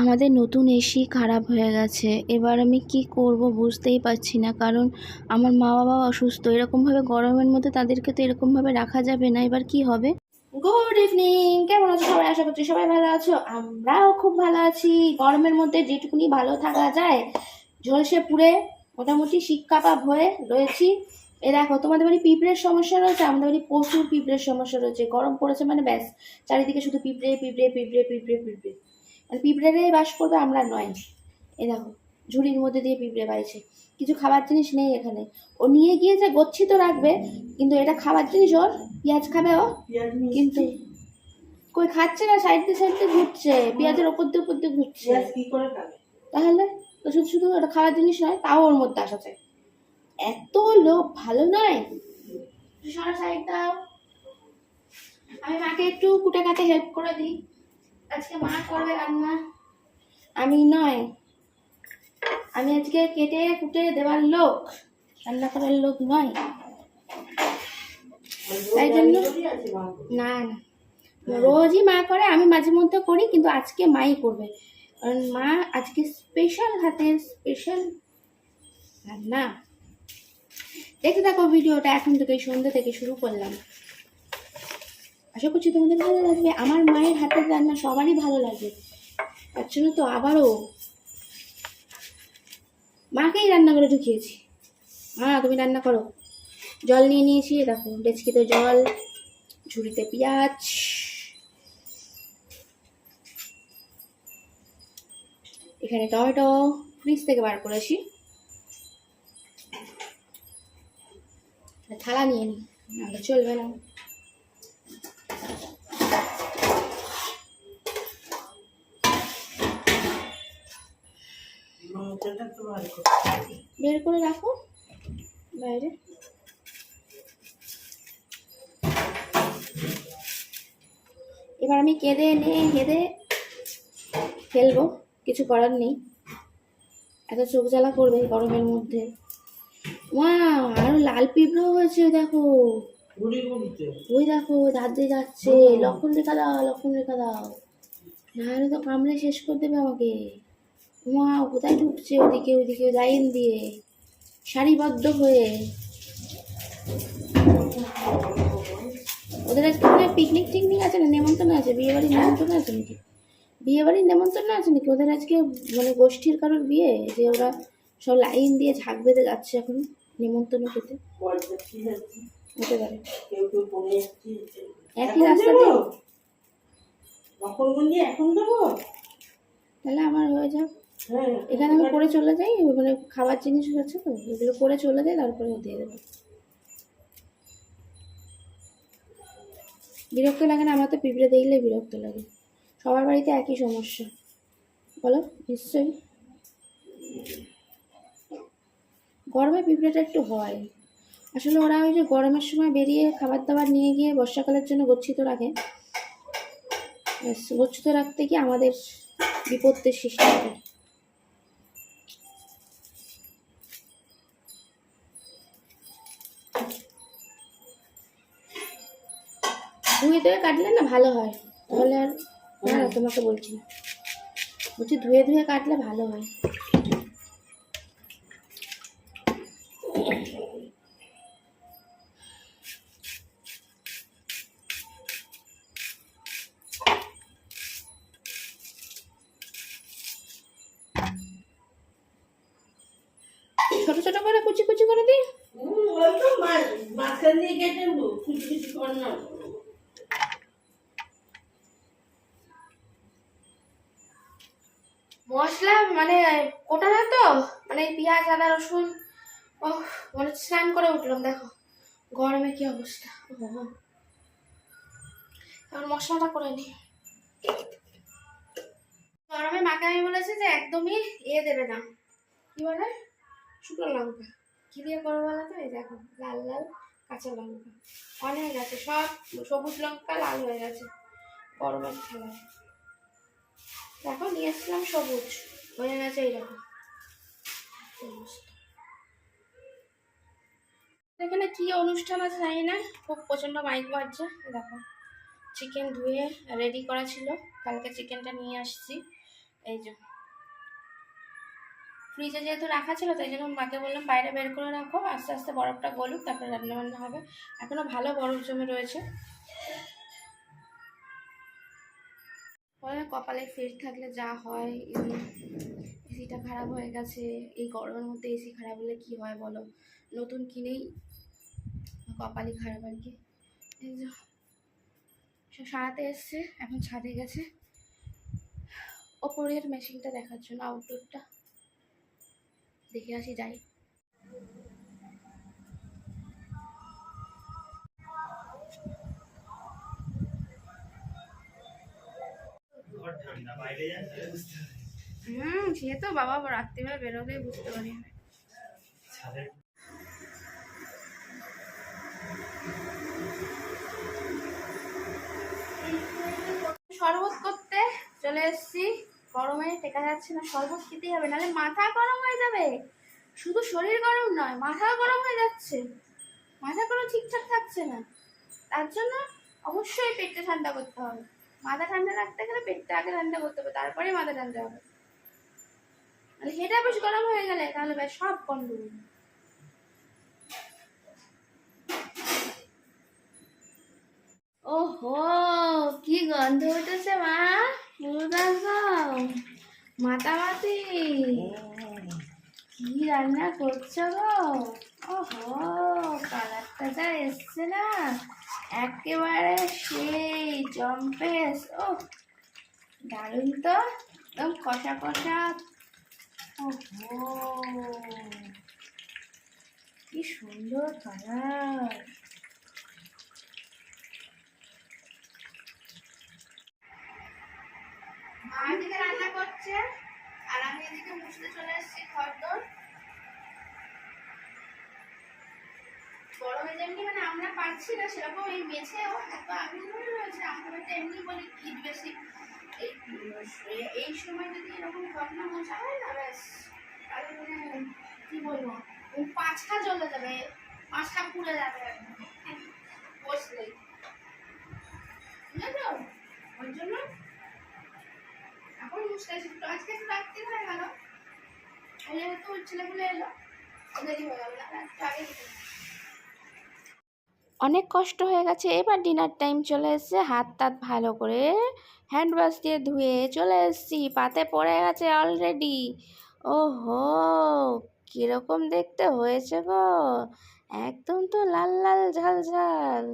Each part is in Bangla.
আমাদের নতুন এসি খারাপ হয়ে গেছে। এবার আমি কি করব বুঝতেই পারছি না, কারণ আমার মা বাবা অসুস্থ। এরকমভাবে গরমের মধ্যে তাদেরকে তো এরকমভাবে রাখা যাবে না। এবার কি হবে? গুড ইভিনিং কেমন আছো সবাই? আশা করছি সবাই ভালো আছো। আমরাও খুব ভালো আছি। গরমের মধ্যে যেটুকুনি ভালো থাকা যায়, ঝলসে পুড়ে মোটামুটি শিক্ষাপাপ হয়ে রয়েছি। এ দেখো, তোমাদের বাড়ি পিঁপড়ের সমস্যা রয়েছে? আমাদের বাড়ি প্রচুর পিঁপড়ের সমস্যা রয়েছে। গরম পড়েছে মানে ব্যাস। চারিদিকে শুধু পিঁপড়ে পিঁপড়ে পিঁপড়ে পিঁপড়ে পিঁপড়ে। আর পিঁপড়েরাই বাস করবে আমরা নয়। এ দেখো ঝুড়ির মধ্যে দিয়ে পিঁপড়ে পাইছে কিছু খাবার জিনিস নেই এখানে। ও নিয়ে গিয়ে যে গচ্ছিত রাখবে কিন্তু এটা খাবার জিনিস ওর পেঁয়াজ খাবে ও? কিন্তু কই খাচ্ছে না সাইড দিয়ে সাইড দিয়ে ঘুরছে পেঁয়াজের ওপর দিয়ে ওপর দিয়ে ঘুরছে। তাহলে তো শুধু শুধু ওটা খাওয়ার জিনিস নয় তাও ওর মধ্যে আসা চাই। এত লোক ভালো নয়? সরা সাইড দাও আমি মাকে একটু কুটে কাটে হেল্প করে দিই। আজকে মা করবে রান্না? আমি নয়। আমি আজকে কেটে কুটে দেওয়ার লোক, রান্না করার লোক নয়। তাই জন্য না রোজই মা করে, আমি মাঝে মধ্যে করি, কিন্তু আজকে মাই করবে। কারণ মা আজকে স্পেশাল হাতের স্পেশাল রান্না। দেখতে থাকো ভিডিওটা, এখন থেকে সন্ধ্যে থেকে শুরু করলাম। আশা করছি তোমাদের ভালো লাগবে। আমার মায়ের হাতের রান্না সবারই ভালো লাগে। তার জন্য তো আবারও মাকেই রান্না করে ঢুকিয়েছি। মা, তুমি রান্না করো। জল নিয়ে নিয়েছি, দেখো, ডেচকিতে জল, ঝুড়িতে পেঁয়াজ। এখানে টমেটো ফ্রিজ থেকে বার করেছি। থালা নিয়ে নি, নাহলে চলবে না। বের করে রাখো বাইরে। এবার আমি কেঁদে এনে হেঁদে ফেলব কিছু করার নেই। এত চোখ জ্বালা করবে গরমের মধ্যে। মা আরও লাল পিঁপড়ো হয়েছে ওই দেখো। ওই দেখো দাঁত দিয়ে যাচ্ছে। লক্ষণ রেখা দাও লক্ষণ রেখা দাও। নাহলে তো কামড়ে শেষ করে দেবে আমাকে। মা কোথায় ঢুকছে ওদিকে ওদিকে লাইন দিয়ে। সারিবদ্ধ হয়ে। ওদের আজকে পিকনিক টিকনিক আছে না নেমন্তন্ন আছে? বিয়ে বাড়ির নেমন্তন্ন আছে নাকি? বিয়ে বাড়ির নেমন্তন্ন আছে নাকি? ওদের আজকে মানে গোষ্ঠীর কারোর বিয়ে? যে ওরা সব লাইন দিয়ে ঝাঁক বেঁধে যাচ্ছে এখন নেমন্তন্ন খেতে হতে পারে। একই রাস্তা এখন দেবো? তাহলে আমার হয়ে যাক। এখানে আমি করে চলে যাই মানে খাবার জিনিস হচ্ছে তো, এগুলো করে চলে যাই, তারপরে দিয়ে দেবো। বিরক্ত লাগে না, আমার তো পিঁপড়ে দেখলে বিরক্ত লাগে। সবার বাড়িতে একই সমস্যা। বলো, নিশ্চয়ই। গরমে পিঁপড়েটা একটু হয়। আসলে ওরা ওই যে গরমের সময় বেরিয়ে খাবার দাবার নিয়ে গিয়ে বর্ষাকালের জন্য গচ্ছিত রাখে। গচ্ছিত রাখতে গিয়ে আমাদের বিপত্তির সৃষ্টি করে ধুয়ে কাটলে না ভালো হয়? তাহলে আর না তোমাকে বলছি বলছি ধুয়ে ধুয়ে কাটলে ভালো হয়। মশলা মানে কোটা না তো? মানে পেঁয়াজ, আদা, রসুন ও মানে স্নান করে উঠলাম, দেখো। গরমে কি অবস্থা? এখন মশলাটা করে নি গরমে মাকে আমি বলেছি যে একদমই ইয়ে দেবে না। কি বলে? শুকনো লঙ্কা। কি দিয়ে করব বলো তো? এই দেখো, লাল লাল, কাঁচা লঙ্কা। অনেক আছে, সব সবুজ লঙ্কা লাল হয়ে গেছে। গরমের খেলায়। দেখো, নিয়ে এসেছিলাম সবুজ। হয়ে গেছে এইরকম এখানে কি অনুষ্ঠান আছে জানি না, খুব প্রচণ্ড মাইক বাজছে, দেখো। চিকেন ধুয়ে রেডি করা ছিল, কালকে চিকেনটা নিয়ে আসছি। এই যে। ফ্রিজে যেহেতু রাখা ছিল, তাই জন্য মাকে বললাম বাইরে বের করে রাখো, আস্তে আস্তে বরফটা গলুক, তারপরে রান্নাবান্না হবে। এখনও ভালো বরফ জমে রয়েছে। বলে কপালে ফের থাকলে যা হয় এসিটা খারাপ হয়ে গেছে, এই গরমের মধ্যে এসি খারাপ হলে কি হয় বলো? নতুন কিনেই কপালই খারাপ আর কি। সারাতে এসছে, এখন ছাদে গেছে। ওপরের মেশিনটা দেখার জন্য আউটডোরটা দেখে আসি, যাই। হুম, সে তো বাবা, রাত্রিবেলা বেরোলে বুঝতে পারি শরবত করতে চলে এসেছি। গরমে টেকা যাচ্ছে না, শরবত খেতেই হবে, নাহলে মাথা গরম হয়ে যাবে। শুধু শরীর গরম নয়, মাথাও গরম হয়ে যাচ্ছে। মাথা কোনো ঠিকঠাক থাকছে না। তার জন্য অবশ্যই পেটটা ঠান্ডা করতে হবে। মাথা ঠান্ডা রাখতে গেলে পেটটা আগে ঠান্ডা করতে হবে, তারপরেই মাথা ঠান্ডা হবে। মানে হেটা বেশ গরম হয়ে গেলে তাহলে বেশ সব গন্ডগোল ওহো, কি গন্ধ উঠেছে মা? মাতামাতি, কি রান্না করছ গো? ওহো কালারটা যা এসছে না। একেবারে সেই জম্পেস ও দারুণ তো, একদম কষা কষা, ওহো, কি সুন্দর কালার মা এদিকে রান্না করছে, আর আমি এদিকে মুছতে চলে এসেছি খরদর গরমে যেমনি মানে আমরা পাচ্ছি না সেরকম এই মেছেও এত আগুন ধরে রয়েছে, আমরা তো এমনি বলি হিট বেশি। এই এই সময় যদি এরকম ঘটনা মোছা হয় না ব্যাস, তাহলে মানে কি বলব ওই পাঁচটা জ্বলে যাবে, পাঁচটা পুড়ে যাবে একদম বসলেই। বুঝেছ? ওই জন্য এখন এসে একটু আজকে একটু রাত্রি হয়ে গেল। ওই যেহেতু ছেলেগুলো এলো, দেরি হয়ে গেল, না আগে। অনেক কষ্ট হয়ে গেছে। এবার ডিনার টাইম চলে এসেছে। হাত টাত ভালো করে হ্যান্ড ওয়াশ দিয়ে ধুয়ে চলে এসেছি। পাতে পড়ে গেছে অলরেডি ওহো, কীরকম দেখতে হয়েছে গো। একদম তো লাল লাল ঝাল ঝাল।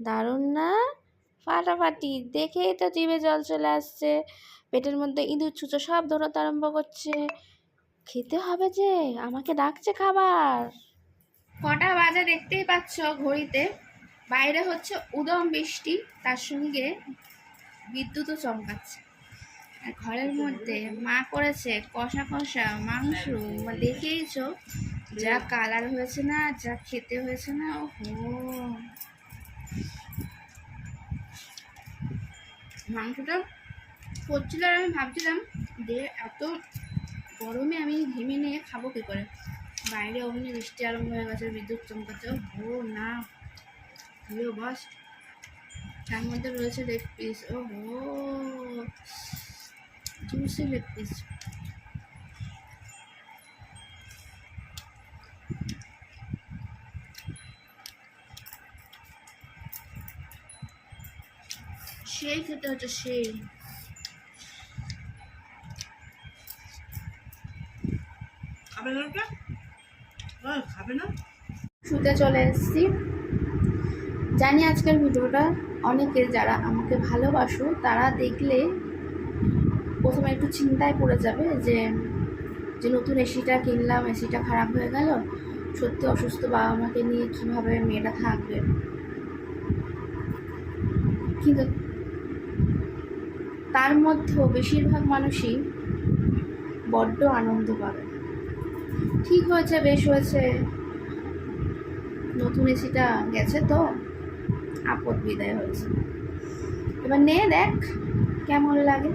দারুণ না? ফাটাফাটি। দেখেই তো জিভে জল চলে আসছে। পেটের মধ্যে ইঁদুর ছুঁচো সব দৌড়াতে আরম্ভ করছে। খেতে হবে যে, আমাকে ডাকছে খাবার। কটা বাজে দেখতেই পাচ্ছ ঘড়িতে? বাইরে হচ্ছে উদম বৃষ্টি, তার সঙ্গে বিদ্যুৎও চমকাচ্ছে। আর ঘরের মধ্যে মা করেছে কষা কষা মাংস। দেখেইছো, যা কালার হয়েছে না, যা খেতে হয়েছে না, ওহো। মাংসটা করছিল আর আমি ভাবছিলাম যে এত গরমে আমি ঘেমে নিয়ে খাব কী করে? বাইরে অমনি বৃষ্টি আরম্ভ হয়ে গেছে, বিদ্যুৎ চমকাচ্ছে ও না হলো বস তার মধ্যে রয়েছে লেগ পিস ও হো জুসি লেগ পিস সেই খেতে হচ্ছে সেই। না শুতে চলে এসেছি। জানি আজকের ভিডিওটা অনেকে যারা আমাকে ভালোবাসো, তারা দেখলে প্রথমে একটু চিন্তায় পড়ে যাবে যে যে নতুন এসিটা কিনলাম, এসিটা খারাপ হয়ে গেল, সত্যি অসুস্থ বাবা মাকে নিয়ে কীভাবে মেয়েটা থাকবে? কিন্তু তার মধ্যেও বেশিরভাগ মানুষই বড্ড আনন্দ পাবে। ঠিক হয়েছে, বেশ হয়েছে। নতুন এসিটা গেছে তো, আপদ বিদায় হয়েছে। এবার নে দেখ, কেমন লাগে।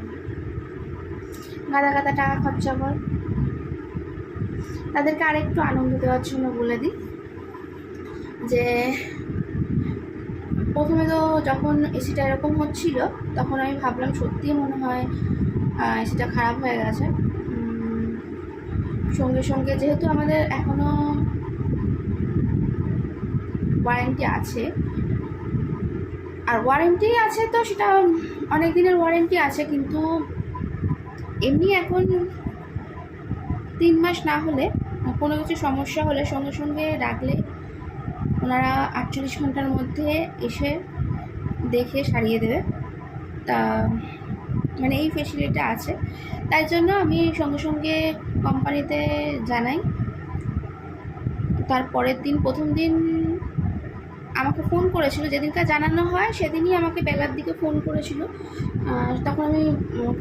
গাদা গাদা টাকা খরচা কর। তাদেরকে আরেকটু আনন্দ দেওয়ার জন্য বলে দিই যে, প্রথমে তো যখন এসিটা এরকম হচ্ছিল, তখন আমি ভাবলাম সত্যিই মনে হয় এসিটা খারাপ হয়ে গেছে। সঙ্গে সঙ্গে যেহেতু আমাদের এখনও ওয়ারেন্টি আছে, আর ওয়ারেন্টি আছে তো সেটা অনেক দিনের ওয়ারেন্টি আছে, কিন্তু এমনি এখন তিন মাস না হলে কোনো কিছু সমস্যা হলে সঙ্গে সঙ্গে ডাকলে ওনারা আটচল্লিশ ঘণ্টার মধ্যে এসে দেখে সারিয়ে দেবে। তা মানে এই ফেসিলিটিটা আছে। তাই জন্য আমি সঙ্গে সঙ্গে কোম্পানিতে জানাই। তারপরের দিন, প্রথম দিন আমাকে ফোন করেছিল যেদিনকার জানানো হয় সেদিনই আমাকে বেলার দিকে ফোন করেছিল। তখন আমি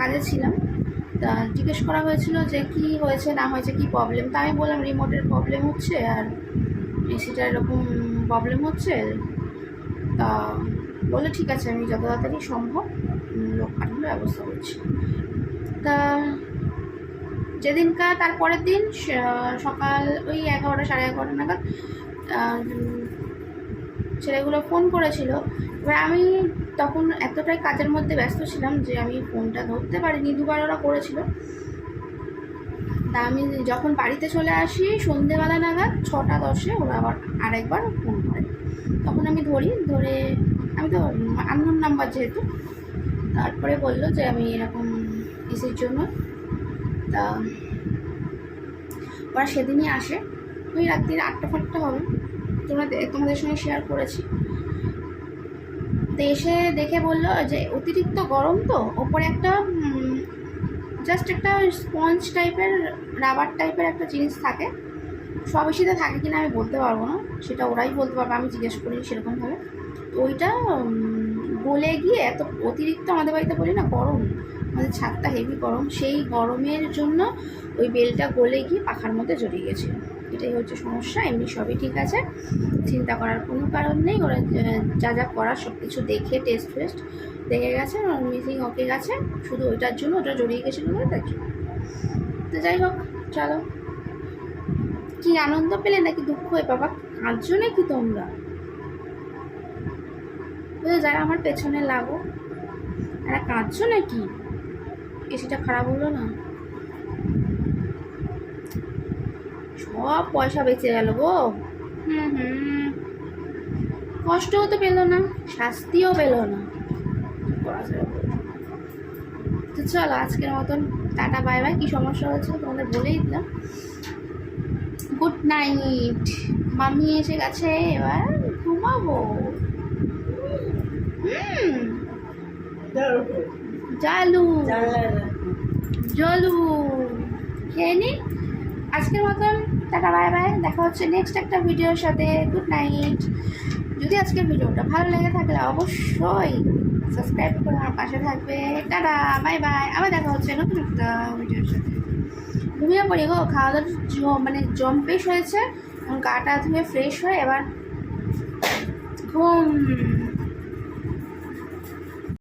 কাজে ছিলাম। তা জিজ্ঞেস করা হয়েছিল যে কি হয়েছে, না হয়েছে, কি প্রবলেম তা আমি বললাম রিমোটের প্রবলেম হচ্ছে আর এসিটা এরকম প্রবলেম হচ্ছে। তা বলে ঠিক আছে, আমি যত তাড়াতাড়ি সম্ভব লোক পাঠানোর ব্যবস্থা করছি। তা যেদিনকার তারপরের দিন সকাল ওই এগারোটা, সাড়ে এগারোটা নাগাদ ছেলেগুলো ফোন করেছিল। এবার আমি তখন এতটাই কাজের মধ্যে ব্যস্ত ছিলাম যে আমি ফোনটা ধরতে পারিনি, দুবার ওরা করেছিল। তা আমি যখন বাড়িতে চলে আসি, সন্ধেবেলা নাগাদ, ছটা দশে ওরা আবার আরেকবার ফোন করে। তখন আমি ধরি, ধরে আমি তো আননোন নাম্বার যেহেতু, তারপরে বলল যে আমি এরকম এসির জন্য তা ওরা সেদিনই আসে। ওই রাত্রির আটটা ফাটটা হবে। তোমরা তোমাদের সঙ্গে শেয়ার করেছি। তো এসে দেখে বলল যে, অতিরিক্ত গরম তো? ওপরে একটা জাস্ট একটা স্পঞ্জ টাইপের রাবার টাইপের একটা জিনিস থাকে। সব এসিতে থাকে কিনা আমি বলতে পারব না। সেটা ওরাই বলতে পারবে, আমি জিজ্ঞেস করিনি সেরকমভাবে। তো ওইটা গলে গিয়ে এত অতিরিক্ত আমাদের বাড়িতে বলি না, গরম। আমাদের ছাদটা হেভি গরম, সেই গরমের জন্য ওই বেলটা গলে গিয়ে পাখার মধ্যে জড়িয়ে গেছিল এটাই হচ্ছে সমস্যা, এমনি সবই ঠিক আছে। চিন্তা করার কোনো কারণ নেই, ওরা যা যা করার সব কিছু দেখে টেস্ট ফেস্ট দেখে গেছে মিসিং ওকে গেছে। শুধু ওইটার জন্য, ওটা জড়িয়ে গেছিল বলে তার জন্য। তো যাই হোক, চলো। কি আনন্দ পেলে নাকি দুঃখ? হয়ে বাবা, কাঁদছো নাকি তোমরা? যারা আমার পেছনে লাগো তারা কাঁদছো নাকি? এসিটা খারাপ হলো না? সব পয়সা বেঁচে গেল গো। হুম হুম। কষ্টও তো পেল না শাস্তিও পেল না? তো চলো আজকের মতন টাটা বাই বাই। কী সমস্যা হয়েছিল তোমাদের বলেই দিলাম। গুড নাইট মামি এসে গেছে এবার ঘুমাবো। হুম। জালু। জলু। খেয়ে নি? আজকের মতন টাটা বাই বাই। দেখা হচ্ছে নেক্সট একটা ভিডিওর সাথে। গুড নাইট যদি আজকের ভিডিওটা ভালো লেগে থাকলে অবশ্যই সাবস্ক্রাইব করে আমার পাশে থাকবে। Tata bye bye. আবার দেখা হচ্ছে নতুন একটা ভিডিওর সাথে। ঘুমিয়ে পড়ি গো। খাওয়া দাওয়া মানে জম্পেশ হয়েছে। গাটা ধুয়ে ফ্রেশ হয়ে এবার ঘুম।